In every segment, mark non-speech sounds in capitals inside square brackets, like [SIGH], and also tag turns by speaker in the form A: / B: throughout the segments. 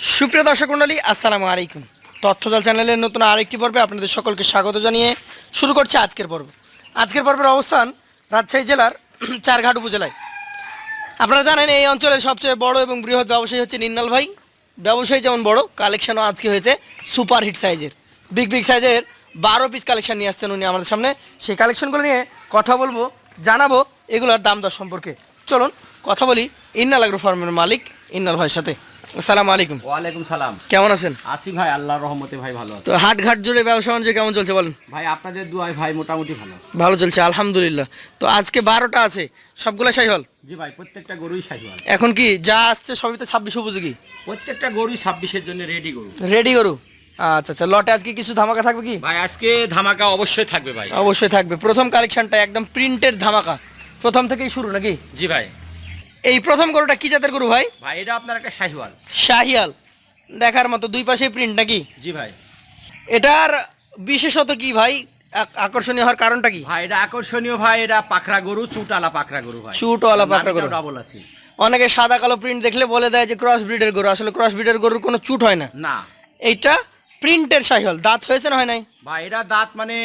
A: সুপ্রিয় দর্শক মণ্ডলী, আসসালামু আলাইকুম। তথ্যজাল চ্যানেলের নতুন আরেকটি পর্বে আপনাদের সকলকে স্বাগত জানিয়ে শুরু করছে আজকের পর্ব। আজকের পর্বের অবস্থান রাজশাহী জেলার [CLEARS THROAT] চারঘাট উপজেলায়। আপনারা জানেন, এই অঞ্চলের সবচেয়ে বড় এবং বৃহৎ ব্যবসায়ী হচ্ছে নিন্নাল ভাই। ব্যবসায়ী যেমন বড়, কালেকশনও আজকে হয়েছে সুপার হিট সাইজের। বিগ বিগ সাইজের বারো পিস কালেকশন নিয়ে আসছেন উনি আমাদের সামনে। সেই কালেকশনগুলো নিয়ে কথা বলব, জানাব, এগুলোর দাম দর সম্পর্কে। চলুন, কথা বলি ইন্নাল আগ্রো ফার্মের মালিক ইন্নাল ভাইয়ের সাথে। আসসালামু আলাইকুম।
B: ওয়ালাইকুম সালাম।
A: কেমন আছেন?
B: আসি ভাই আল্লাহর রহমতে ভাই ভালো
A: তো হাট ঘাট জুড়ে ব্যবসা বাণিজ্য কেমন চলছে বলেন?
B: ভাই আপনাদের দুয়ায় ভাই মোটামুটি ভালো।
A: ভালো চলছে আলহামদুলিল্লাহ। তো আজকে বারোটা আছে সবগুলো
B: জি ভাই প্রত্যেকটা গরুই শাহিওয়াল
A: এখন কি যা আসছে সবই তো ছাব্বিশ উপযোগী?
B: প্রত্যেকটা গরুই ছাব্বিশের জন্য রেডি গরু।
A: রেডি করু আচ্ছা আচ্ছা লটে আজকে কিছু ধামাকা থাকবে কি?
B: ভাই আজকে ধামাকা অবশ্যই থাকবে ভাই।
A: অবশ্যই থাকবে। প্রথম কালেকশনটা একদম প্রিন্টের ধামাকা। প্রথম থেকেই শুরু নাকি?
B: জি ভাই।
A: এই প্রথম গরুটা কি জাতের গরু ভাই?
B: ভাই এটা আপনার একটা শাহিওয়াল।
A: শাহিয়াল। দেখার মতো দুই পাশে প্রিন্ট নাকি?
B: জি ভাই।
A: এটার বিশেষত কি ভাই? আকর্ষণীয় হওয়ার কারণটা কি?
B: ভাই এটা আকর্ষণীয় ভাই এটা পাকড়া গরু চুটালা পাকড়া গরু ভাই।
A: চুটওয়ালা পাকড়া গরু।
B: ডাবল আছে।
A: অনেকে সাদা কালো প্রিন্ট দেখলে বলে দেয় যে ক্রস ব্রিডের গরু আসলে ক্রস ব্রিডের গরুর কোনো চুট হয় না।
B: না।
A: এইটা প্রিন্টের শাহিয়াল দাঁত হয়েছে না হয় নাই?
B: ভাই এটা দাঁত মানে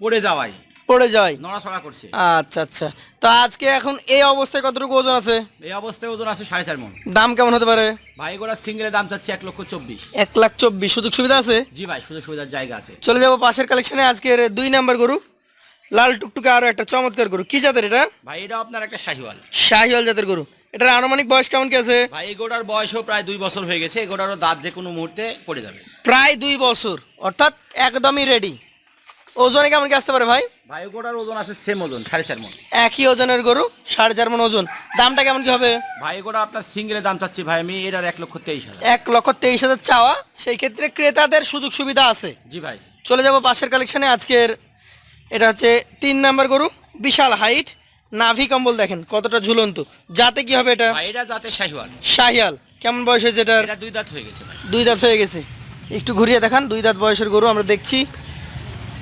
B: পড়ে যাওয়াই
A: পড়ে যায়।
B: নড়াচড়া করছে।
A: আচ্ছা আচ্ছা। তো আজকে এখন এই অবস্থায় কতটুকু ওজন আছে?
B: এই অবস্থায় ওজন আছে সাড়ে চার মন।
A: দাম কেমন হতে পারে?
B: ভাই গোড়া সিঙ্গেলের দাম চাচ্ছে এক লক্ষ চব্বিশ।
A: এক লাখ চব্বিশ। সুযোগ সুবিধা আছে?
B: জি ভাই সুযোগ সুবিধার জায়গা আছে।
A: চলে যাব পাশের কালেকশনে আজকের দুই নাম্বার গরু লাল টুকটুকে আরও একটা চমৎকার গরু। কি জাতের এটা?
B: ভাই এটা আপনার একটা শাহিওয়াল।
A: শাহিওয়াল জাতের গরু। এটার আনুমানিক বয়স কেমন কি আছে?
B: ভাই এই গোড়ার বয়সও প্রায় দুই বছর হয়ে গেছে। এই গোড়ারও দাঁত যে কোনো মুহূর্তে পড়ে যাবে।
A: প্রায় দুই বছর। অর্থাৎ একদমই রেডি ওজনে কেমন কি আসতে পারে ভাই?
B: ভাই গোড়ার ওজন আছে সেম ওজন সাড়ে চার মন।
A: একই ওজনের গরু সাড়ে চার মন ওজন। দামটা কেমন কি হবে?
B: ভাই গোড়া আপনার সিঙ্গেলের দাম চাচ্ছি ভাই আমি এটার এক লক্ষ তেইশ হাজার।
A: এক লক্ষ তেইশ হাজার চাওয়া। সেই ক্ষেত্রে ক্রেতাদের সুযোগ সুবিধা আছে।
B: জি ভাই।
A: চলে যাব পাশের কালেকশনে আজকের এটা হচ্ছে তিন নাম্বার গরু বিশাল হাইট নাভি কম্বল দেখেন কতটা ঝুলন্ত। যাতে কি হবে এটা?
B: ভাই এটা যাতে শাহিওয়াল।
A: শাহিয়াল কেমন বয়স হয়েছে এটার?
B: এটা দুই দাঁত হয়ে গেছে ভাই।
A: দুই দাঁত হয়ে গেছে। একটু ঘুরিয়ে দেখান দুই দাঁত বয়সের গরু আমরা দেখছি।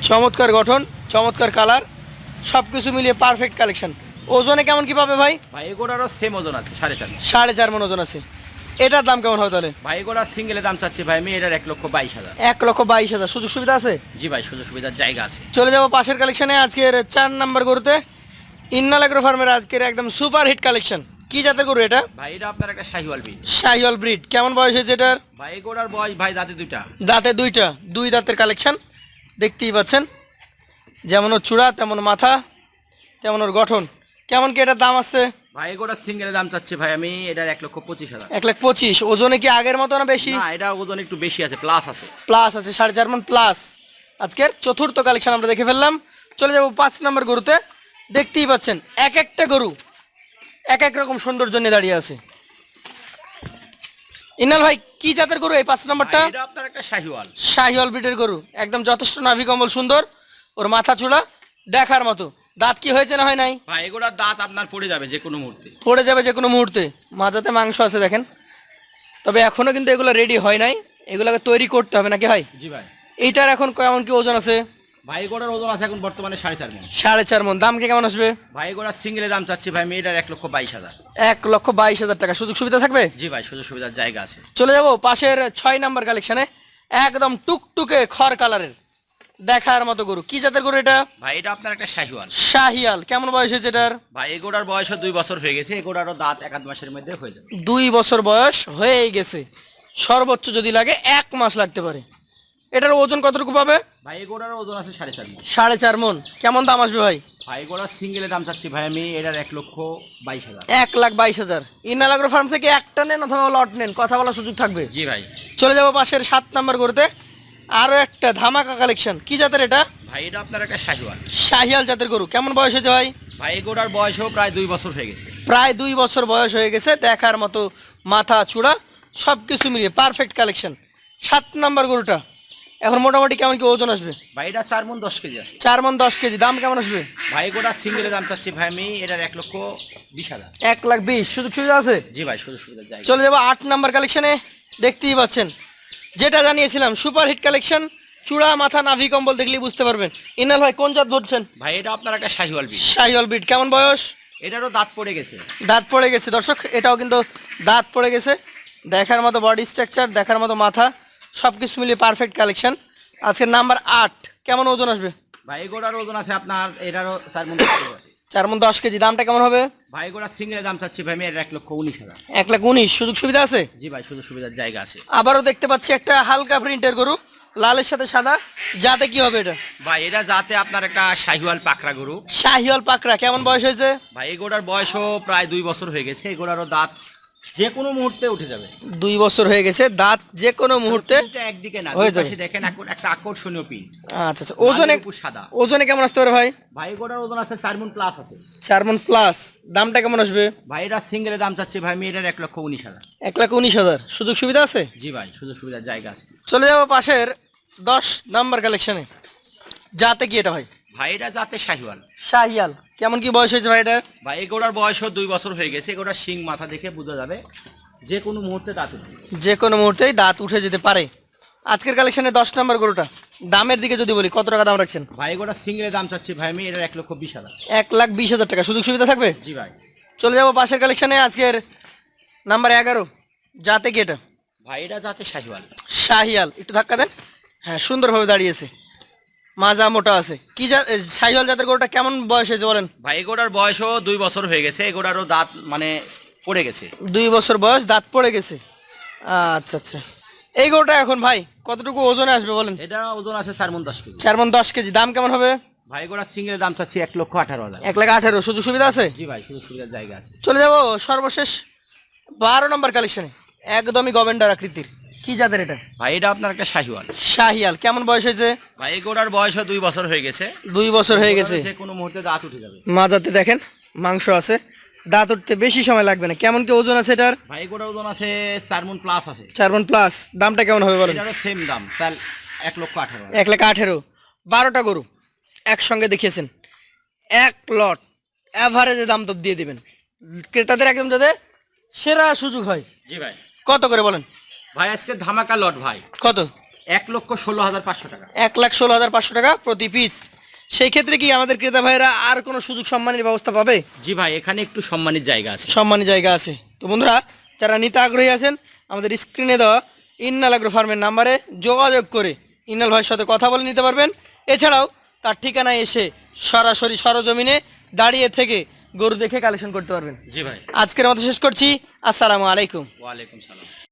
A: চমৎকার গঠন চমৎকার কালার সব কিছু মিলিয়ে পারফেক্ট কালেকশন ওজনে কেমন কি পাবে ভাই?
B: ভাই গোড়ারও সেম ওজন আছে সাড়ে চার।
A: সাড়ে চার মন ওজন আছে। এটার দাম কেমন হবে তাহলে?
B: ভাই গোড়ার সিঙ্গেলের দাম চাচ্ছি ভাই আমি এটার এক লক্ষ বাইশ হাজার।
A: এক লক্ষ বাইশ হাজার। সুযোগ সুবিধা আছে?
B: জি ভাই সুযোগ সুবিধার জায়গা আছে।
A: চলে যাব পাশের কালেকশনে আজকের চার নাম্বার গরুতে। ইন্নাল এগ্রো ফার্মের আজকের একদম সুপার হিট কালেকশন কি জাতের গরু এটা?
B: ভাই এটা আপনার একটা শাহিওয়াল বিন
A: শাহিওয়াল ব্রিড কেমন বয়স হয়েছে এটার?
B: ভাই গোড়ার বয়স ভাই দাঁতে দুইটা।
A: দাঁতে দুইটা দুই দাঁতের কালেকশন দেখতেই পাচ্ছেন। যেমন ওর চূড়া তেমন মাথা তেমন ওর গঠন। কেমন কি এটার দাম আসছে?
B: ভাই গোড়ার সিঙ্গেলের দাম চাচ্ছি ভাই আমি এটার এক লক্ষ পঁচিশ হাজার।
A: এক লাখ পঁচিশ। ওজনে কি আগের মতো না বেশি?
B: না এটা ওজন একটু বেশি আছে প্লাস আছে।
A: প্লাস আছে সাড়ে চার মন প্লাস আজকের চতুর্থ কালেকশন আমরা দেখে ফেললাম। চলে যাব পাঁচ নম্বর গরুতে। দেখতেই পাচ্ছেন এক একটা গরু এক এক রকম সৌন্দর্য নিয়ে দাঁড়িয়ে আছে। ইনাল ভাই কি জাতের গরু এই পাঁচ নম্বরটা?
B: এটা আপনার একটা শাহিওয়াল।
A: শাহিওয়াল ব্রিডের গরু একদম যথেষ্ট নাভি কম্বল সুন্দর। ওর মাথা চূড়া দেখার মতো। দাঁত কি হয়েছে না হয় নাই?
B: ভাই দাঁত আপনার পড়ে যাবে যে কোনো মুহূর্তে।
A: পড়ে যাবে যে কোনো মুহূর্তে। মাজাতে মাংস আছে দেখেন। তবে এখনও কিন্তু এগুলো রেডি হয় নাই। এগুলোকে তৈরি করতে হবে নাকি ভাই?
B: জি ভাই।
A: এইটার এখন কেমন কি ওজন আছে?
B: ভাই এগুলোর ওজন আছে এখন বর্তমানে সাড়ে চার মন।
A: সাড়ে চার মন। দাম কি কেমন আসবে?
B: ভাই এগুলোর সিঙ্গেলের দাম চাচ্ছি ভাই মেয়েটার এক লক্ষ বাইশ হাজার।
A: এক লক্ষ বাইশ হাজার টাকা। সুযোগ সুবিধা থাকবে?
B: জি ভাই সুযোগ সুবিধার জায়গা আছে।
A: চলে যাব পাশের ছয় নাম্বার কালেকশনে। একদম টুকটুকে খড় কালারের। দেখার মতো গরু। কি জাতের গরু এটা?
B: ভাই এটা আপনার একটা শাহিওয়াল।
A: শাহিয়াল। কেমন বয়স হয়েছে এটার?
B: ভাই এগোড়ার বয়সও দুই বছর হয়ে গেছে এগোড়ারও দাঁত এক আধ মাসের মধ্যে হয়ে যাবে।
A: দুই বছর বয়স হয়েই গেছে। সর্বোচ্চ যদি লাগে এক মাস লাগতে পারে। এটার ওজন কতটুকু পাবে?
B: ভাই এগোড়ার ওজন আছে সাড়ে চার মন।
A: সাড়ে চার মন। কেমন দাম আসবে ভাই?
B: ভাই এগোড়ার সিঙ্গেলের দাম চাচ্ছি ভাই আমি এটার এক লক্ষ বাইশ হাজার।
A: এক লাখ বাইশ হাজার। ইনালাগ্রো ফার্ম থেকে একটা নেন অথবা লট নেন কথা বলার সুযোগ থাকবে?
B: জি ভাই।
A: চলে যাব পাশের সাত নাম্বার গরুতে। আরও একটা ধামাকা কালেকশন কি জাতের এটা?
B: ভাই এটা আপনার একটা শাহিওয়াল।
A: শাহিয়াল জাতের গরু। কেমন বয়স হয়েছে ভাই?
B: ভাই এগোড়ার বয়সও প্রায় দুই বছর হয়ে গেছে।
A: প্রায় দুই বছর বয়স হয়ে গেছে দেখার মতো মাথা চূড়া সব কিছু মিলিয়ে পারফেক্ট কালেকশন সাত নাম্বার গরুটা। এখন মোটামুটি কেমন কি ওজন আসবে?
B: ভাই এটা চার মন দশ কেজি আছে
A: চার মন দশ কেজি দাম কেমন আসবে?
B: ভাই গোটা সিঙ্গেলের দাম চাচ্ছি ভাই আমি এটার এক লক্ষ বিশ হাজার।
A: এক লাখ বিশ সুযোগ সুবিধা আছে?
B: জি ভাই সুযোগ জায়গা
A: চলে যাব আট নাম্বার কালেকশনে দেখতেই পাচ্ছেন। যেটা জানিয়েছিলাম সুপার হিট কালেকশন চূড়া মাথা নাভি কম্বল দেখলেই বুঝতে পারবেন। ইনাল ভাই কোন জাত ধরছেন
B: ভাই এটা আপনার একটা শাহিওয়াল বিষ
A: শাহিওয়াল বিট কেমন বয়স?
B: এটারও দাঁত পড়ে গেছে।
A: দাঁত পড়ে গেছে। দর্শক এটাও কিন্তু দাঁত পড়ে গেছে। দেখার মতো বডি স্ট্রাকচার দেখার মতো মাথা। সব কিছু মিলিয়ে পারফেক্ট কালেকশন আজকের নাম্বার আট কেমন ওজন আসবে?
B: ভাই গোড়ার ওজন আছে আপনার এটারও চার মন
A: চার মন দশ কেজি দামটা কেমন হবে?
B: ভাই এই গোড়ার সিঙ্গেলের দাম চাচ্ছি ভাই আমি এর এক লক্ষ উনিশ হাজার।
A: এক লাখ উনিশ সুযোগ সুবিধা আছে?
B: জি ভাই সুযোগ সুবিধার জায়গা আছে।
A: আবারও দেখতে পাচ্ছি একটা হালকা প্রিন্টের গরু লালের সাথে সাদা। যাতে কি হবে এটা?
B: ভাই এটা যাতে আপনার একটা শাহিওয়াল পাকড়া গরু।
A: শাহিওয়াল পাকড়া কেমন বয়স হয়েছে?
B: ভাই এই গোড়ার বয়সও প্রায় দুই বছর হয়ে গেছে এই গোড়ারও দাঁত যে কোনো মুহূর্তে উঠে যাবে।
A: দুই বছর হয়ে গেছে দাঁত যে কোনো মুহূর্তে
B: একদিকে না
A: হয়ে যাবে।
B: দেখেন এক- একটা আকর্ষণীয় পিন
A: আচ্ছা আচ্ছা ওজনে
B: সাদা।
A: ওজনে কেমন আসতে পারে ভাই?
B: ভাই গোড়ার ওজন আছে চার মন প্লাস আছে।
A: চার মন প্লাস দামটা কেমন আসবে?
B: ভাই এটা সিঙ্গেলের দাম চাচ্ছি ভাই আমি এটার এক লক্ষ উনিশ হাজার।
A: এক লাখ উনিশ হাজার সুযোগ সুবিধা আছে?
B: জি ভাই সুযোগ সুবিধার জায়গা আছে।
A: চলে যাব পাশের দশ নাম্বার কালেকশনে যাতে কি এটা ভাই?
B: ভাই এটা যাতে শাহিওয়াল।
A: শাহিয়াল কেমন কি বয়স হয়েছে ভাই এটা?
B: ভাই এই বয়স দুই বছর হয়ে গেছে গোড়ার শিং মাথা দেখে বোঝা যাবে যে কোনো মুহূর্তে দাঁত উঠবে।
A: যে কোনো মুহূর্তেই দাঁত উঠে যেতে পারে। আজকের কালেকশনে দশ নম্বর গরুটা। দামের দিকে যদি বলি কত টাকা দাম রাখছেন?
B: ভাই গোড়ার সিঙ্গেলের দাম চাচ্ছি ভাই আমি এটার এক লক্ষ বিশ হাজার।
A: এক লাখ বিশ হাজার টাকা। সুযোগ সুবিধা থাকবে?
B: জি ভাই।
A: চলে যাব পাশের কালেকশনে আজকের নাম্বার এগারো। যাতে কি এটা?
B: ভাই এটা যাতে শাহিওয়াল।
A: শাহিয়াল। একটু ধাক্কা দেন। হ্যাঁ সুন্দরভাবে দাঁড়িয়েছে। মাজা মোটা আছে। কি যা এ, জাতের গরুটা কেমন বয়স হয়েছে বলেন?
B: ভাই গোড়ার বয়সও দুই বছর হয়ে গেছে। গোড়ারও দাঁত মানে পড়ে গেছে।
A: দুই বছর বয়স দাঁত পড়ে গেছে। আচ্ছা আচ্ছা। এই গরুটা এখন ভাই কতটুকু ওজনে আসবে বলেন?
B: এটা ওজন আছে চার মন দশ কেজি।
A: চার মন দশ কেজি। দাম কেমন হবে?
B: ভাই দাম চাচ্ছি এক লক্ষ আঠারো হাজার।
A: এক লাখ আঠেরো সুযোগ সুবিধা আছে?
B: জি ভাই সুযোগ সুবিধার জায়গা আছে।
A: চলে যাব সর্বশেষ বারো নম্বর কালেকশনে একদমই গভেন্ডার আকৃতির। কি জাতের এটা?
B: ভাই এটা আপনার একটা শাহিওয়াল।
A: শাহিয়াল। কেমন বয়স হয়েছে?
B: ভাই এই গোড়ার বয়সও দুই বছর হয়ে গেছে।
A: দুই বছর হয়ে গেছে।
B: যে কোনো মুহূর্তে দাঁত উঠে যাবে।
A: মাজাতে দেখেন মাংস আছে। দাঁত উঠতে বেশি সময় লাগবে না। কেমন কি ওজন আছে এটার?
B: ভাই গোড়ার ওজন আছে চার মন প্লাস আছে।
A: চার মন প্লাস দামটা কেমন হবে বলেন?
B: এটারও সেম দাম চার এক লক্ষ আঠারো
A: এক লাখ আঠেরো। বারোটা গরু একসঙ্গে দেখিয়েছেন। এক লট অ্যাভারেজে দাম তো দিয়ে দিবেন। ক্রেতাদের একদম যাতে সেরা সুযোগ হয়।
B: জি ভাই।
A: কত করে বলেন?
B: ভাই আজকে ধামাকা লট ভাই।
A: কত?
B: এক লক্ষ ষোলো হাজার পাঁচশো টাকা।
A: এক লাখ ষোলো হাজার পাঁচশো টাকা প্রতি পিস সেই ক্ষেত্রে কি আমাদের ক্রেতা ভাইরা আর কোনো সুযোগ সম্মানের ব্যবস্থা পাবে?
B: জি ভাই এখানে একটু সম্মানের জায়গা আছে।
A: সম্মানী জায়গা আছে। তো বন্ধুরা যারা নিতে আগ্রহী আছেন আমাদের স্ক্রিনে দেওয়া ইন্নাল আগ্রো ফার্মের নাম্বারে যোগাযোগ করে ইন্নাল ভাইয়ের সাথে কথা বলে নিতে পারবেন। এছাড়াও তার ঠিকানায় এসে সরাসরি সরজমিনে দাঁড়িয়ে থেকে গরু দেখে কালেকশন করতে পারবেন।
B: জি ভাই।
A: আজকের মতো শেষ করছি। আসসালামু আলাইকুম।
B: ওয়ালাইকুম সালাম।